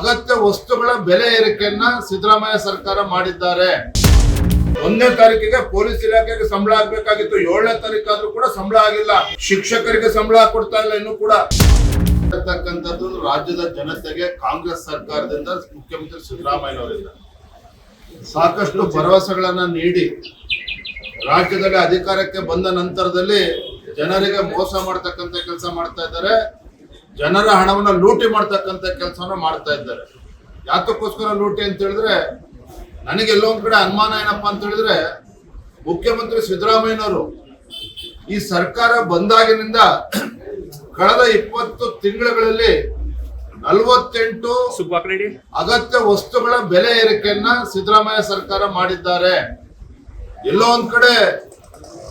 ಅಗತ್ಯ ವಸ್ತುಗಳ ಬೆಲೆ ಏರಿಕೆಯನ್ನ ಸಿದ್ದರಾಮಯ್ಯ ಸರ್ಕಾರ ಮಾಡಿದ್ದಾರೆ. ಒಂದನೇ ತಾರೀಕಿಗೆ ಪೊಲೀಸ್ ಇಲಾಖೆಗೆ ಸಂಬಳ ಆಗ್ಬೇಕಾಗಿತ್ತು. ಏಳನೇ ತಾರೀಕಾದ್ರೂ ಕೂಡ ಸಂಬಳ ಆಗಿಲ್ಲ. ಶಿಕ್ಷಕರಿಗೆ ಸಂಬಳ ಕೊಡ್ತಾ ಇಲ್ಲ ಇನ್ನು ಕೂಡ. ಇರತಕ್ಕಂಥದ್ದು ರಾಜ್ಯದ ಜನತೆಗೆ ಕಾಂಗ್ರೆಸ್ ಸರ್ಕಾರದಿಂದ ಮುಖ್ಯಮಂತ್ರಿ ಸಿದ್ದರಾಮಯ್ಯನವರಿಂದ. ಸಾಕಷ್ಟು ಭರವಸೆಗಳನ್ನ ನೀಡಿ ರಾಜ್ಯದಲ್ಲಿ ಅಧಿಕಾರಕ್ಕೆ ಬಂದ ನಂತರದಲ್ಲಿ ಜನರಿಗೆ ಮೋಸ ಮಾಡ್ತಕ್ಕಂಥ ಕೆಲಸ ಮಾಡ್ತಾ ಇದ್ದಾರೆ. ಜನರ ಹಣವನ್ನ ಲೂಟಿ ಮಾಡ್ತಕ್ಕಂಥ ಕೆಲಸವನ್ನ ಮಾಡ್ತಾ ಇದ್ದಾರೆ. ಯಾತಕ್ಕೋಸ್ಕರ ಲೂಟಿ ಅಂತ ಹೇಳಿದ್ರೆ ನನಗೆ ಎಲ್ಲೋ ಒಂದ್ ಕಡೆ ಅನುಮಾನ ಏನಪ್ಪಾ ಅಂತ ಹೇಳಿದ್ರೆ ಮುಖ್ಯಮಂತ್ರಿ ಸಿದ್ದರಾಮಯ್ಯನವರು ಈ ಸರ್ಕಾರ ಬಂದಾಗಿನಿಂದ ಕಳೆದ ಇಪ್ಪತ್ತು ತಿಂಗಳುಗಳಲ್ಲಿ ನಲವತ್ತೆಂಟು ಅಗತ್ಯ ವಸ್ತುಗಳ ಬೆಲೆ ಏರಿಕೆಯನ್ನ ಸಿದ್ದರಾಮಯ್ಯ ಸರ್ಕಾರ ಮಾಡಿದ್ದಾರೆ. ಎಲ್ಲೋ ಒಂದ್ ಕಡೆ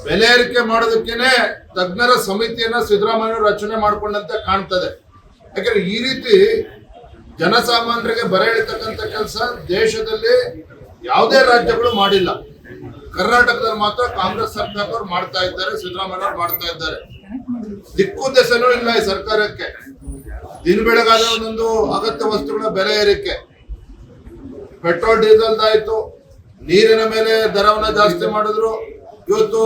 ಬೆಲೆ ಏರಿಕೆ ಮಾಡೋದಕ್ಕೇನೆ ತಜ್ಞರ ಸಮಿತಿಯನ್ನ ಸಿದ್ದರಾಮಯ್ಯ ರಚನೆ ಮಾಡಿಕೊಂಡಂತೆ ಕಾಣ್ತದೆ. ಯಾಕಂದ್ರೆ ಈ ರೀತಿ ಜನಸಾಮಾನ್ಯರಿಗೆ ಬರ ಇಳಿತಕ್ಕಂಥ ಕೆಲಸ ದೇಶದಲ್ಲಿ ಯಾವುದೇ ರಾಜ್ಯಗಳು ಮಾಡಿಲ್ಲ. ಕರ್ನಾಟಕದಲ್ಲಿ ಮಾತ್ರ ಕಾಂಗ್ರೆಸ್ ಸರ್ಕಾರದವ್ರು ಮಾಡ್ತಾ ಇದ್ದಾರೆ ಸಿದ್ದರಾಮಯ್ಯ ಮಾಡ್ತಾ ಇದ್ದಾರೆ. ದಿಕ್ಕು ದೆಸೆನೂ ಇಲ್ಲ ಈ ಸರ್ಕಾರಕ್ಕೆ. ದಿನ ಬೆಳಗಾದ ಒಂದೊಂದು ಅಗತ್ಯ ವಸ್ತುಗಳ ಬೆಲೆ ಏರಿಕೆ. ಪೆಟ್ರೋಲ್ ಡೀಸೆಲ್ ಆಯ್ತು ನೀರಿನ ಮೇಲೆ ದರವನ್ನ ಜಾಸ್ತಿ ಮಾಡಿದ್ರು. ಇವತ್ತು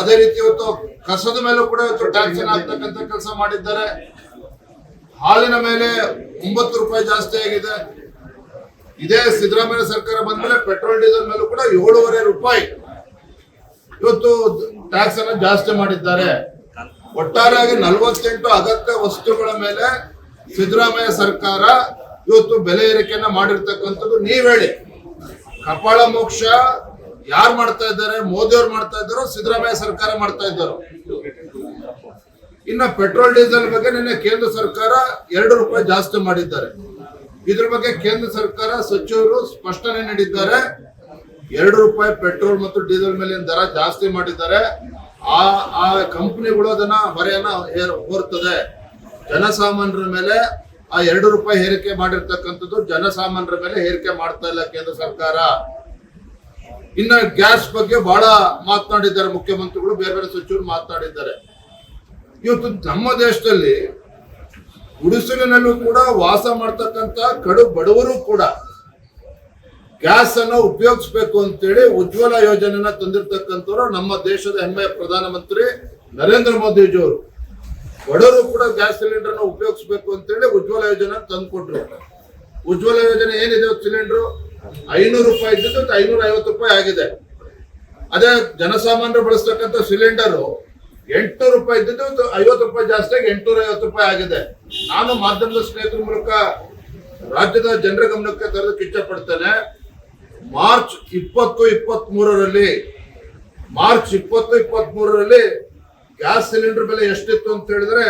ಅದೇ ರೀತಿ ಇವತ್ತು ಕಸದ ಮೇಲೂ ಕೂಡ ಇವತ್ತು ಟ್ಯಾಕ್ಸ್ ಹಾಕ್ತಕ್ಕಂಥ ಕೆಲಸ ಮಾಡಿದ್ದಾರೆ. ಹಾಲಿನ ಮೇಲೆ ಒಂಬತ್ತು ರೂಪಾಯಿ ಜಾಸ್ತಿ ಆಗಿದೆ. ಇದೇ ಸಿದ್ದರಾಮಯ್ಯ ಸರ್ಕಾರ ಬಂದ್ಮೇಲೆ ಪೆಟ್ರೋಲ್, ಡೀಸೆಲ್ ಮೇಲೂ ಕೂಡ ಏಳೂವರೆ ರೂಪಾಯಿ ಇವತ್ತು ಟ್ಯಾಕ್ಸ್ ಅನ್ನ ಜಾಸ್ತಿ ಮಾಡಿದ್ದಾರೆ. ಒಟ್ಟಾರೆಯಾಗಿ ನಲವತ್ತೆಂಟು ಅಗತ್ಯ ವಸ್ತುಗಳ ಮೇಲೆ ಸಿದ್ದರಾಮಯ್ಯ ಸರ್ಕಾರ ಇವತ್ತು ಬೆಲೆ ಏರಿಕೆಯನ್ನ ಮಾಡಿರ್ತಕ್ಕಂಥದ್ದು ನೀವ್ ಹೇಳಿ. ಕಪಾಳ ಮೋಕ್ಷ ಯಾರು ಮಾಡ್ತಾ ಇದ್ದಾರೆ? ಮೋದಿ ಅವ್ರು ಮಾಡ್ತಾ ಇದ್ದಾರೋ? ಸಿದ್ದರಾಮಯ್ಯ ಸರ್ಕಾರ ಮಾಡ್ತಾ ಇದ್ದಾರೋ? ಇನ್ನ ಪೆಟ್ರೋಲ್, ಡೀಸೆಲ್ ಬಗ್ಗೆ ನಿನ್ನೆ ಕೇಂದ್ರ ಸರ್ಕಾರ ಎರಡು ರೂಪಾಯಿ ಜಾಸ್ತಿ ಮಾಡಿದ್ದಾರೆ. ಇದ್ರ ಬಗ್ಗೆ ಕೇಂದ್ರ ಸರ್ಕಾರ ಸಚಿವರು ಸ್ಪಷ್ಟನೆ ನೀಡಿದ್ದಾರೆ. ಎರಡು ರೂಪಾಯಿ ಪೆಟ್ರೋಲ್ ಮತ್ತು ಡೀಸೆಲ್ ಮೇಲಿನ ದರ ಜಾಸ್ತಿ ಮಾಡಿದ್ದಾರೆ. ಆ ಆ ಕಂಪ್ನಿಗಳು ಅದನ್ನ ಹೊರೆಯನ್ನ ಹೋರ್ತದೆ. ಜನಸಾಮಾನ್ಯರ ಮೇಲೆ ಆ ಎರಡು ರೂಪಾಯಿ ಹೇರಿಕೆ ಮಾಡಿರ್ತಕ್ಕಂಥದ್ದು ಜನಸಾಮಾನ್ಯರ ಮೇಲೆ ಏರಿಕೆ ಮಾಡ್ತಾ ಇಲ್ಲ ಕೇಂದ್ರ ಸರ್ಕಾರ. ಇನ್ನ ಗ್ಯಾಸ್ ಬಗ್ಗೆ ಬಹಳ ಮಾತನಾಡಿದ್ದಾರೆ ಮುಖ್ಯಮಂತ್ರಿಗಳು, ಬೇರೆ ಬೇರೆ ಸಚಿವರು ಮಾತನಾಡಿದ್ದಾರೆ. ಇವತ್ತು ನಮ್ಮ ದೇಶದಲ್ಲಿ ಗುಡಿಸಲಿನಲ್ಲೂ ಕೂಡ ವಾಸ ಮಾಡ್ತಕ್ಕಂತ ಕಡು ಬಡವರು ಕೂಡ ಗ್ಯಾಸ್ ಅನ್ನು ಉಪಯೋಗಿಸ್ಬೇಕು ಅಂತೇಳಿ ಉಜ್ವಲ ಯೋಜನೆನ ತಂದಿರ್ತಕ್ಕಂಥವ್ರು ನಮ್ಮ ದೇಶದ ಹೆಮ್ಮೆಯ ಪ್ರಧಾನಮಂತ್ರಿ ನರೇಂದ್ರ ಮೋದಿಜಿಯವರು. ಬಡವರು ಕೂಡ ಗ್ಯಾಸ್ ಸಿಲಿಂಡರ್ ಉಪಯೋಗಿಸ್ಬೇಕು ಅಂತೇಳಿ ಉಜ್ವಲ ಯೋಜನೆ ತಂದ್ಕೊಟ್ರು. ಉಜ್ವಲ ಯೋಜನೆ ಏನಿದೆ ಸಿಲಿಂಡರ್? ಐನೂರು ರೂಪಾಯಿ ಇದ್ದಿದ್ದು ಐನೂರ ಐವತ್ತು ರೂಪಾಯಿ ಆಗಿದೆ. ಅದೇ ಜನಸಾಮಾನ್ಯರು ಬಳಸ್ತಕ್ಕಂಥ ಸಿಲಿಂಡರ್ ಎಂಟುನೂರು ರೂಪಾಯಿ ಇದ್ದಿದ್ದು ಐವತ್ತು ರೂಪಾಯಿ ಜಾಸ್ತಿ ಆಗಿ ಎಂಟ್ನೂರ ಐವತ್ತು ರೂಪಾಯಿ ಆಗಿದೆ. ನಾನು ಮಾಧ್ಯಮದ ಸ್ನೇಹಿತರ ಮೂಲಕ ರಾಜ್ಯದ ಜನರ ಗಮನಕ್ಕೆ ತರೋದಕ್ಕೆ ಇಚ್ಛಪಡ್ತೇನೆ ಮಾರ್ಚ್ ಇಪ್ಪತ್ತು ಇಪ್ಪತ್ತ್ ಮೂರರಲ್ಲಿ ಮಾರ್ಚ್ ಇಪ್ಪತ್ತು ಇಪ್ಪತ್ತ್ ಮೂರರಲ್ಲಿ ಗ್ಯಾಸ್ ಸಿಲಿಂಡರ್ ಬೆಲೆ ಎಷ್ಟಿತ್ತು ಅಂತ ಹೇಳಿದ್ರೆ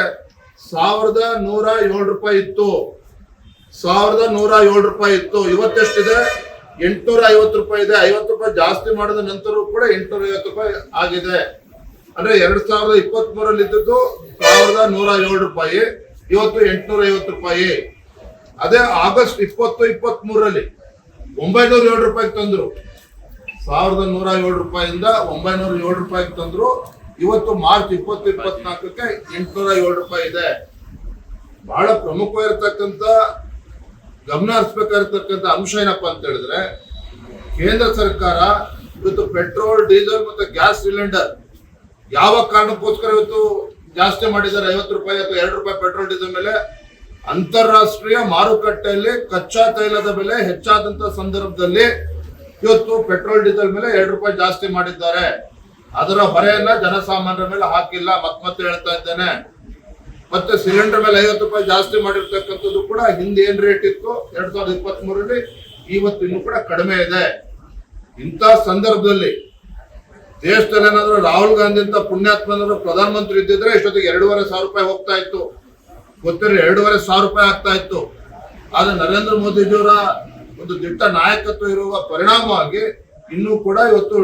ಸಾವಿರದ ನೂರ ಏಳು ರೂಪಾಯಿ ಇತ್ತು. ಸಾವಿರದ ನೂರ ಏಳು ರೂಪಾಯಿ ಇತ್ತು. ಇವತ್ತೆಷ್ಟಿದೆ. ಎಂಟುನೂರ ಐವತ್ತು ರೂಪಾಯಿ ಇದೆ. ಐವತ್ತು ರೂಪಾಯಿ ಜಾಸ್ತಿ ಮಾಡಿದ ನಂತರವೂ ಕೂಡ ಎಂಟುನೂರ ಐವತ್ತು ರೂಪಾಯಿ ಆಗಿದೆ. ಅಂದ್ರೆ ಎರಡ್ ಸಾವಿರದ ಇಪ್ಪತ್ತ್ ಮೂರಲ್ಲಿ ಇದ್ದದ್ದು ಸಾವಿರದ ನೂರ ಏಳು ರೂಪಾಯಿ. ಇವತ್ತು ಎಂಟುನೂರ ಐವತ್ತು ರೂಪಾಯಿ. ಅದೇ ಆಗಸ್ಟ್ ಇಪ್ಪತ್ತು ಇಪ್ಪತ್ತ್ ಮೂರರಲ್ಲಿ ಒಂಬೈನೂರ ಏಳು ರೂಪಾಯಿಗೆ ತಂದ್ರು. ಸಾವಿರದ ನೂರ ಏಳು ರೂಪಾಯಿಂದ ಒಂಬೈನೂರ ಏಳು ರೂಪಾಯಿಗೆ ತಂದ್ರು. ಇವತ್ತು ಮಾರ್ಚ್ ಇಪ್ಪತ್ತು, ಇಪ್ಪತ್ನಾಲ್ಕಕ್ಕೆ ಎಂಟುನೂರ ಏಳು ರೂಪಾಯಿ ಇದೆ. ಬಹಳ ಪ್ರಮುಖವಾಗಿರ್ತಕ್ಕಂಥ ಗಮನ ಹರಿಸ್ಬೇಕಾಗಿರ್ತಕ್ಕಂಥ ಅಂಶ ಏನಪ್ಪ ಅಂತ ಹೇಳಿದ್ರೆ, ಕೇಂದ್ರ ಸರ್ಕಾರ ಇವತ್ತು ಪೆಟ್ರೋಲ್, ಡೀಸೆಲ್ ಮತ್ತು ಗ್ಯಾಸ್ ಸಿಲಿಂಡರ್ ಯಾವ ಕಾರಣಕ್ಕೋಸ್ಕರ ಇವತ್ತು ಜಾಸ್ತಿ ಮಾಡಿದ್ದಾರೆ? ಐವತ್ತು ರೂಪಾಯಿ ಅಥವಾ ಎರಡು ರೂಪಾಯಿ ಪೆಟ್ರೋಲ್, ಡೀಸೆಲ್ ಮೇಲೆ? ಅಂತಾರಾಷ್ಟ್ರೀಯ ಮಾರುಕಟ್ಟೆಯಲ್ಲಿ ಕಚ್ಚಾ ತೈಲದ ಬೆಲೆ ಹೆಚ್ಚಾದಂತ ಸಂದರ್ಭದಲ್ಲಿ ಇವತ್ತು ಪೆಟ್ರೋಲ್, ಡೀಸೆಲ್ ಮೇಲೆ ಎರಡು ರೂಪಾಯಿ ಜಾಸ್ತಿ ಮಾಡಿದ್ದಾರೆ. ಅದರ ಹೊರೆಯನ್ನ ಜನಸಾಮಾನ್ಯರ ಮೇಲೆ ಹಾಕಿಲ್ಲ. ಮತ್ ಮತ್ತೆ ಹೇಳ್ತಾ ಇದ್ದೇನೆ. ಮತ್ತೆ ಸಿಲಿಂಡರ್ ಮೇಲೆ ಐವತ್ತು ರೂಪಾಯಿ ಜಾಸ್ತಿ ಮಾಡಿರ್ತಕ್ಕಂಥದ್ದು ಕೂಡ ಹಿಂದೆ ಏನ್ ರೇಟ್ ಇತ್ತು? ಎರಡ್ ಸಾವಿರದ ಇಪ್ಪತ್ತ್ ಮೂರರಲ್ಲಿ ಇವತ್ತು ಇನ್ನೂ ಕೂಡ ಕಡಿಮೆ ಇದೆ. ಇಂಥ ಸಂದರ್ಭದಲ್ಲಿ ದೇಶದಲ್ಲಿ ಏನಾದ್ರು ರಾಹುಲ್ ಗಾಂಧಿ ಅಂತ ಪುಣ್ಯಾತ್ಮನವರು ಪ್ರಧಾನಮಂತ್ರಿ ಇದ್ದಿದ್ರೆ ಇಷ್ಟೊತ್ತಿಗೆ ಎರಡೂವರೆ ಸಾವಿರ ರೂಪಾಯಿ ಹೋಗ್ತಾ ಇತ್ತು. ಗೊತ್ತಿರ ಎರಡೂವರೆ ಸಾವಿರ ರೂಪಾಯಿ ಆಗ್ತಾ ಇತ್ತು. ಆದ್ರೆ ನರೇಂದ್ರ ಮೋದಿಜಿಯವರ ಒಂದು ದಿಟ್ಟ ನಾಯಕತ್ವ ಇರುವ ಪರಿಣಾಮವಾಗಿ ಇನ್ನೂ ಕೂಡ ಇವತ್ತು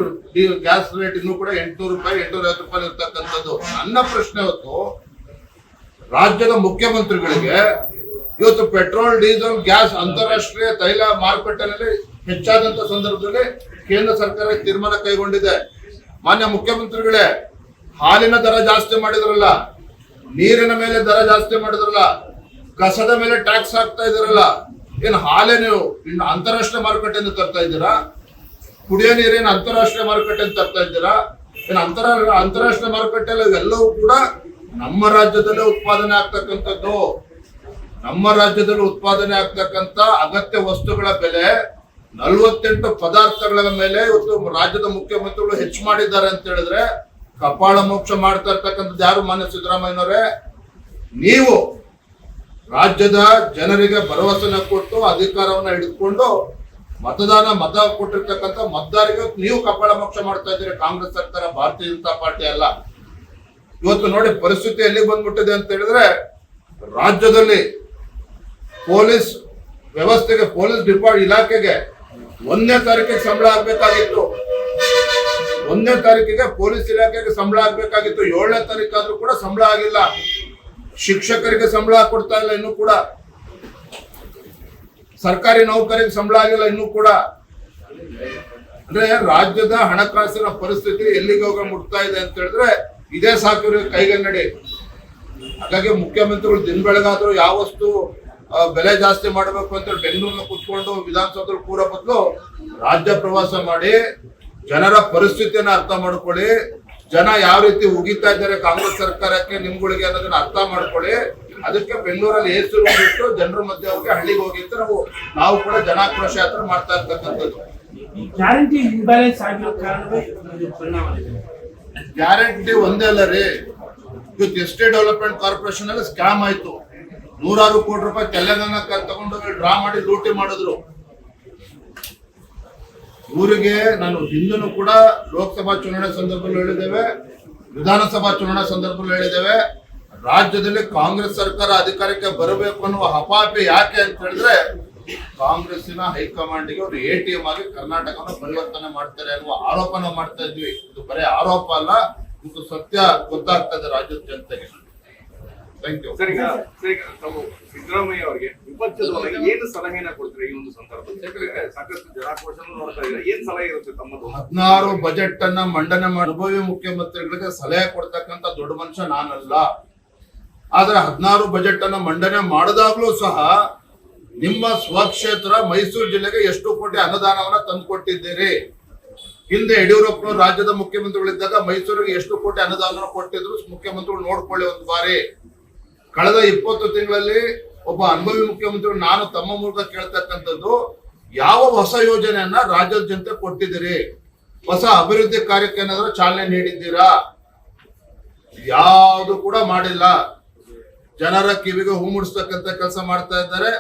ಗ್ಯಾಸ್ ರೇಟ್ ಇನ್ನೂ ಕೂಡ ಎಂಟ್ನೂರು ರೂಪಾಯಿ ಎಂಟ್ನೂರ ಐವತ್ತು ರೂಪಾಯಿ ಇರ್ತಕ್ಕಂಥದ್ದು. ನನ್ನ ಪ್ರಶ್ನೆ ಇವತ್ತು ರಾಜ್ಯದ ಮುಖ್ಯಮಂತ್ರಿಗಳಿಗೆ ಇವತ್ತು ಪೆಟ್ರೋಲ್, ಡೀಸೆಲ್, ಗ್ಯಾಸ್ ಅಂತಾರಾಷ್ಟ್ರೀಯ ತೈಲ ಮಾರುಕಟ್ಟೆಯಲ್ಲಿ ಹೆಚ್ಚಾದಂತ ಸಂದರ್ಭದಲ್ಲಿ ಕೇಂದ್ರ ಸರ್ಕಾರ ತೀರ್ಮಾನ ಕೈಗೊಂಡಿದೆ. ಮಾನ್ಯ ಮುಖ್ಯಮಂತ್ರಿಗಳೇ, ಹಾಲಿನ ದರ ಜಾಸ್ತಿ ಮಾಡಿದ್ರಲ್ಲ, ನೀರಿನ ಮೇಲೆ ದರ ಜಾಸ್ತಿ ಮಾಡಿದ್ರಲ್ಲ, ಕಸದ ಮೇಲೆ ಟ್ಯಾಕ್ಸ್ ಹಾಕ್ತಾ ಇದ್ರಲ್ಲ ಏನು ಹಾಲೇ ನೀವು ಇನ್ನು ಅಂತಾರಾಷ್ಟ್ರೀಯ ಮಾರುಕಟ್ಟೆಯಿಂದ ತರ್ತಾ ಇದ್ದೀರಾ? ಕುಡಿಯೋ ನೀರೇನು ಅಂತಾರಾಷ್ಟ್ರೀಯ ಮಾರುಕಟ್ಟೆಯಿಂದ ತರ್ತಾ ಇದ್ದೀರಾ? ಏನು ಅಂತರ ಅಂತಾರಾಷ್ಟ್ರೀಯ ಮಾರುಕಟ್ಟೆಯಲ್ಲಿ ಎಲ್ಲವೂ ಕೂಡ ನಮ್ಮ ರಾಜ್ಯದಲ್ಲೇ ಉತ್ಪಾದನೆ ಆಗ್ತಕ್ಕಂಥದ್ದು, ನಮ್ಮ ರಾಜ್ಯದಲ್ಲಿ ಉತ್ಪಾದನೆ ಆಗ್ತಕ್ಕಂಥ ಅಗತ್ಯ ವಸ್ತುಗಳ ಬೆಲೆ ನಲ್ವತ್ತೆಂಟು ಪದಾರ್ಥಗಳ ಮೇಲೆ ಇವತ್ತು ರಾಜ್ಯದ ಮುಖ್ಯಮಂತ್ರಿಗಳು ಹೆಚ್ಚು ಮಾಡಿದ್ದಾರೆ ಅಂತ ಹೇಳಿದ್ರೆ ಕಪಾಳ ಮೋಕ್ಷ ಮಾಡ್ತಾ ಇರ್ತಕ್ಕಂಥದ್ದು ಯಾರು ಮಾನ್ಯ ಸಿದ್ದರಾಮಯ್ಯನವರೇ? ನೀವು ರಾಜ್ಯದ ಜನರಿಗೆ ಭರವಸೆನ ಕೊಟ್ಟು ಅಧಿಕಾರವನ್ನ ಹಿಡಿದುಕೊಂಡು ಮತದಾನ ಮತ ಕೊಟ್ಟಿರ್ತಕ್ಕಂಥ ಮತದಾರಿಗೆ ನೀವು ಕಪಾಳ ಮೋಕ್ಷ ಮಾಡ್ತಾ ಇದ್ದೀರಿ. ಕಾಂಗ್ರೆಸ್ ಸರ್ಕಾರ, ಭಾರತೀಯ ಜನತಾ ಪಾರ್ಟಿ ಅಲ್ಲ. ಇವತ್ತು ನೋಡಿ ಪರಿಸ್ಥಿತಿ ಎಲ್ಲಿ ಬಂದ್ಬಿಟ್ಟಿದೆ ಅಂತ ಹೇಳಿದ್ರೆ, ರಾಜ್ಯದಲ್ಲಿ ಪೊಲೀಸ್ ವ್ಯವಸ್ಥೆಗೆ, ಪೊಲೀಸ್ ಡಿಪಾರ್ಟ್ ಇಲಾಖೆಗೆ ಒಂದನೇ ತಾರೀಕಿಗೆ ಸಂಬಳ ಆಗ್ಬೇಕಾಗಿತ್ತು. ಒಂದನೇ ತಾರೀಕಿಗೆ ಪೊಲೀಸ್ ಇಲಾಖೆಗೆ ಸಂಬಳ ಆಗ್ಬೇಕಾಗಿತ್ತು. ಏಳನೇ ತಾರೀಕಾದ್ರೂ ಕೂಡ ಸಂಬಳ ಆಗಿಲ್ಲ. ಶಿಕ್ಷಕರಿಗೆ ಸಂಬಳ ಕೊಡ್ತಾ ಇಲ್ಲ ಇನ್ನೂ ಕೂಡ. ಸರ್ಕಾರಿ ನೌಕರಿಗೆ ಸಂಬಳ ಆಗಿಲ್ಲ ಇನ್ನೂ ಕೂಡ. ಅಂದ್ರೆ ರಾಜ್ಯದ ಹಣಕಾಸಿನ ಪರಿಸ್ಥಿತಿ ಎಲ್ಲಿಗೆ ಹೋಗ ಮುಟ್ತಾ ಇದೆ ಅಂತ ಹೇಳಿದ್ರೆ ಇದೇ ಸಾಕು ಕೈಗನ್ನಡಿ. ಹಾಗಾಗಿ ಮುಖ್ಯಮಂತ್ರಿಗಳು ದಿನ ಬೆಳಗಾದ್ರು ಯಾವ ವಸ್ತು ಬೆಲೆ ಜಾಸ್ತಿ ಮಾಡಬೇಕು ಅಂತ ಬೆಂಗಳೂರಿನ ಕುತ್ಕೊಂಡು ವಿಧಾನಸೌಧದಲ್ಲಿ ಕೂರೋ ಬದಲು ರಾಜ್ಯ ಪ್ರವಾಸ ಮಾಡಿ, ಜನರ ಪರಿಸ್ಥಿತಿಯನ್ನ ಅರ್ಥ ಮಾಡ್ಕೊಳ್ಳಿ, ಜನ ಯಾವ ರೀತಿ ಉಗಿತಾ ಇದ್ದಾರೆ ಕಾಂಗ್ರೆಸ್ ಸರ್ಕಾರಕ್ಕೆ, ನಿಮ್ಗಳಿಗೆ ಅನ್ನೋದನ್ನ ಅರ್ಥ ಮಾಡ್ಕೊಳ್ಳಿ. ಅದಕ್ಕೆ ಬೆಂಗಳೂರಲ್ಲಿ ಹೆಸರು ಬಿಟ್ಟು ಜನರ ಮಧ್ಯೆ ಹೋಗಿ ಹಳ್ಳಿಗೆ ಹೋಗಿ ಅಂತ ನಾವು ನಾವು ಕೂಡ ಜನಾಕ್ರೋಶ ಯಾತ್ರೆ ಮಾಡ್ತಾ ಇರ್ತಕ್ಕಂಥದ್ದು. ಗ್ಯಾರಂಟಿ ಇಂಬ್ಯಾಲೆನ್ಸ್ ಆಗಿರೋ ಕಾರಣವೇ ಪರಿಣಾಮ. ಗ್ಯಾರಂಟಿ ಒಂದೇ ಅಲ್ಲ ರೀ. ಇವತ್ತು ಎಸ್ಟೇಟ್ ಡೆವಲಪ್ಮೆಂಟ್ ಕಾರ್ಪೊರೇಷನ್ ಅಲ್ಲಿ ಸ್ಕ್ಯಾಮ್ ಆಯ್ತು. ನೂರಾರು ಕೋಟಿ ರೂಪಾಯಿ ತೆಲಂಗಾಣ ತಗೊಂಡು ಡ್ರಾ ಮಾಡಿ ಲೂಟಿ ಮಾಡಿದ್ರು. ಊರಿಗೆ ನಾನು ಹಿಂದೂ ಕೂಡ ಲೋಕಸಭಾ ಚುನಾವಣೆ ಸಂದರ್ಭದಲ್ಲಿ ಹೇಳಿದ್ದೇವೆ, ವಿಧಾನಸಭಾ ಚುನಾವಣಾ ಸಂದರ್ಭದಲ್ಲಿ ಹೇಳಿದ್ದೇವೆ. ರಾಜ್ಯದಲ್ಲಿ ಕಾಂಗ್ರೆಸ್ ಸರ್ಕಾರ ಅಧಿಕಾರಕ್ಕೆ ಬರಬೇಕು ಅನ್ನುವ ಹಪಾಪಿ ಯಾಕೆ ಅಂತ ಹೇಳಿದ್ರೆ ಕಾಂಗ್ರೆಸ್ಸಿನ ಹೈಕಮಾಂಡ್ಗೆ ಅವರು ಎ ಟಿ ಎಂ ಆಗಿ ಕರ್ನಾಟಕವನ್ನು ಪರಿವರ್ತನೆ ಮಾಡ್ತಾರೆ ಅನ್ನುವ ಆರೋಪನ ಮಾಡ್ತಾ ಇದ್ವಿ. ಇದು ಬರೀ ಆರೋಪ ಅಲ್ಲ ಇದು ಸತ್ಯ ಗೊತ್ತಾಗ್ತದೆ ರಾಜ್ಯದ ಜನತೆಗೆ. ಸಿದ್ದರಾಮಯ್ಯ ಅವರಿಗೆ ವಿಪಕ್ಷದ ಏನು ಸಲಹೆನ ಕೊಡ್ತೀರಿ ಈ ಒಂದು ಸಂದರ್ಭದಲ್ಲಿ? ಸಾಕಷ್ಟು ನೋಡ್ತಾ ಇದ್ದಾರೆ. ಏನ್ ಸಲಹೆ ಇರುತ್ತೆ ತಮ್ಮದು? ಹದಿನಾರು ಬಜೆಟ್ ಅನ್ನ ಮಂಡನೆ ಮಾಡಿ ಅನುಭವಿ ಮುಖ್ಯಮಂತ್ರಿಗಳಿಗೆ ಸಲಹೆ ಕೊಡ್ತಕ್ಕಂತ ದೊಡ್ಡ ಮನುಷ್ಯ ನಾನಲ್ಲ. ಆದ್ರೆ ಹದಿನಾರು ಬಜೆಟ್ ಅನ್ನ ಮಂಡನೆ ಮಾಡಿದಾಗ್ಲೂ ಸಹ ನಿಮ್ಮ ಸ್ವಕ್ಷೇತ್ರ ಮೈಸೂರು ಜಿಲ್ಲೆಗೆ ಎಷ್ಟು ಕೋಟಿ ಅನುದಾನವನ್ನ ತಂದುಕೊಟ್ಟಿದ್ದೀರಿ? ಹಿಂದೆ ಯಡಿಯೂರಪ್ಪನವರು ರಾಜ್ಯದ ಮುಖ್ಯಮಂತ್ರಿಗಳಿದ್ದಾಗ ಮೈಸೂರಿಗೆ ಎಷ್ಟು ಕೋಟಿ ಅನುದಾನ ಕೊಟ್ಟಿದ್ರು? ಮುಖ್ಯಮಂತ್ರಿಗಳು ನೋಡ್ಕೊಳ್ಳಿ ಒಂದು ಬಾರಿ. ಕಳೆದ ಇಪ್ಪತ್ತು ತಿಂಗಳಲ್ಲಿ ಒಬ್ಬ ಅನುಭವಿ ಮುಖ್ಯಮಂತ್ರಿಗಳು ನಾನು ತಮ್ಮ ಮೂಲಕ ಕೇಳ್ತಕ್ಕಂಥದ್ದು, ಯಾವ ಹೊಸ ಯೋಜನೆಯನ್ನ ರಾಜ್ಯದ ಜನತೆ ಕೊಟ್ಟಿದ್ದೀರಿ? ಹೊಸ ಅಭಿವೃದ್ಧಿ ಕಾರ್ಯಕ್ಕೆ ಏನಾದ್ರೂ ಚಾಲನೆ ನೀಡಿದ್ದೀರಾ? ಯಾವುದು ಕೂಡ ಮಾಡಿಲ್ಲ. ಜನರ ಕಿವಿಗೆ ಹೂ ಮುಡಿಸ್ತಕ್ಕಂಥ ಕೆಲಸ ಮಾಡ್ತಾ ಇದ್ದಾರೆ.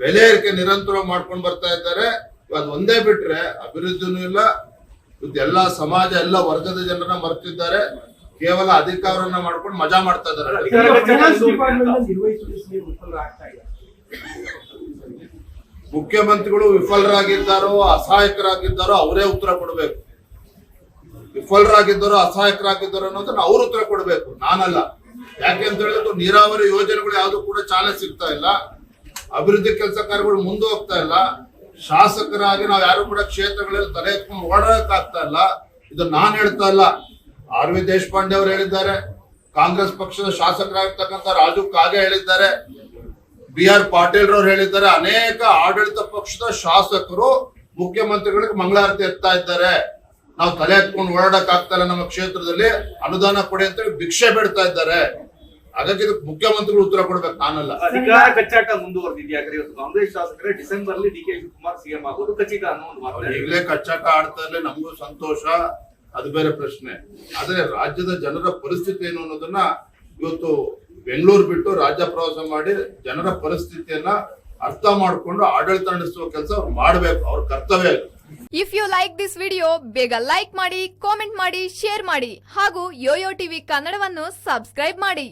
ಬೆಲೆ ಏರಿಕೆ ನಿರಂತರ ಮಾಡ್ಕೊಂಡು ಬರ್ತಾ ಇದ್ದಾರೆ. ಅದು ಒಂದೇ ಬಿಟ್ರೆ ಅಭಿವೃದ್ಧಿನೂ ಇಲ್ಲ. ಇವತ್ತು ಎಲ್ಲ ಸಮಾಜ ಎಲ್ಲ ವರ್ಗದ ಜನರನ್ನ ಮರ್ತಿದ್ದಾರೆ. ಕೇವಲ ಅಧಿಕಾರವನ್ನ ಮಾಡ್ಕೊಂಡು ಮಜಾ ಮಾಡ್ತಾ ಇದ್ದಾರೆ. ಮುಖ್ಯಮಂತ್ರಿಗಳು ವಿಫಲರಾಗಿದ್ದಾರೋ ಅಸಹಾಯಕರಾಗಿದ್ದಾರೋ ಅವರೇ ಉತ್ತರ ಕೊಡಬೇಕು. ವಿಫಲರಾಗಿದ್ದಾರೋ ಅಸಹಾಯಕರಾಗಿದ್ದಾರೋ ಅನ್ನೋದನ್ನ ಅವ್ರ ಉತ್ತರ ಕೊಡಬೇಕು. ನಾನಲ್ಲ. ಯಾಕೆ ಅಂತ ಹೇಳಿದ್ರು ನೀರಾವರಿ ಯೋಜನೆಗಳು ಯಾವ್ದು ಕೂಡ ಚಾಲನೆ ಸಿಗ್ತಾ ಇಲ್ಲ. ಅಭಿವೃದ್ಧಿ ಕೆಲಸ ಕಾರ್ಯಗಳು ಮುಂದೆ ಹೋಗ್ತಾ ಇಲ್ಲ. ಶಾಸಕರಾಗಿ ನಾವು ಯಾರು ಕೂಡ ಕ್ಷೇತ್ರಗಳಲ್ಲಿ ತಲೆ ಎತ್ಕೊಂಡು ಓಡಾಡಕ್ಕಾಗ್ತಾ ಇಲ್ಲ. ಇದು ನಾನು ಹೇಳ್ತಾ ಇಲ್ಲ. ಆರ್ ವಿ ದೇಶಪಾಂಡೆ ಅವರು ಹೇಳಿದ್ದಾರೆ. ಕಾಂಗ್ರೆಸ್ ಪಕ್ಷದ ಶಾಸಕರಾಗಿರ್ತಕ್ಕಂಥ ರಾಜು ಕಾಗೆ ಹೇಳಿದ್ದಾರೆ. ಬಿ ಆರ್ ಪಾಟೀಲ್ ರವರು ಹೇಳಿದ್ದಾರೆ. ಅನೇಕ ಆಡಳಿತ ಪಕ್ಷದ ಶಾಸಕರು ಮುಖ್ಯಮಂತ್ರಿಗಳಿಗೆ ಮಂಗಳಾರತಿ ಎತ್ತಾ ಇದ್ದಾರೆ. ನಾವು ತಲೆ ಎತ್ಕೊಂಡು ಓಡಾಡಕ್ ಆಗ್ತಾ ಇಲ್ಲ ನಮ್ಮ ಕ್ಷೇತ್ರದಲ್ಲಿ. ಅನುದಾನ ಕೊಡಿ ಅಂತೇಳಿ ಭಿಕ್ಷೆ ಬೇಡ್ತಾ ಇದ್ದಾರೆ. ಹಾಗಾಗಿ ಇದಕ್ಕೆ ಮುಖ್ಯಮಂತ್ರಿಗಳು ಉತ್ತರ ಕೊಡ್ಬೇಕು ನಾನಲ್ಲ. ಅಧಿಕಾರ ಕಚ್ಚಾಟ ಮುಂದುವರೆದಿದೆಯಾ ಯಾಕಂದ್ರೆ ಇವತ್ತು ಕಾಂಗ್ರೆಸ್ ಶಾಸಕರೇ? ಡಿಸೆಂಬರ್ ಅಲ್ಲಿ ಡಿ ಕೆ ಶಿವಕುಮಾರ್ ಸಿಎಂ ಆಗೋದು ಖಚಿತ ಅನ್ನೋ ಒಂದು ಮಾತು. ಈಗಲೇ ಕಚ್ಚಾಟ ಆಡ್ತಾ ಇರಲಿ ನಮಗೂ ಸಂತೋಷ ಅದು ಬೇರೆ ಪ್ರಶ್ನೆ. ಆದ್ರೆ ರಾಜ್ಯದ ಜನರ ಪರಿಸ್ಥಿತಿ ಏನು ಅನ್ನೋದನ್ನ ಇವತ್ತು ಬೆಂಗಳೂರು ಬಿಟ್ಟು ರಾಜ್ಯ ಪ್ರವಾಸ ಮಾಡಿ ಜನರ ಪರಿಸ್ಥಿತಿಯನ್ನ ಅರ್ಥ ಮಾಡ್ಕೊಂಡು ಆಡಳಿತ ನಡೆಸುವ ಕೆಲಸ ಅವ್ರು ಮಾಡ್ಬೇಕು ಅವ್ರ ಕರ್ತವ್ಯ if you like this video ಬೇಗ ಲೈಕ್ ಮಾಡಿ ಕಾಮೆಂಟ್ ಮಾಡಿ ಶೇರ್ ಮಾಡಿ ಹಾಗೂ ಯೋಯೋ ಟಿವಿ ಕನ್ನಡವನ್ನು ಸಬ್ಸ್ಕ್ರೈಬ್ ಮಾಡಿ.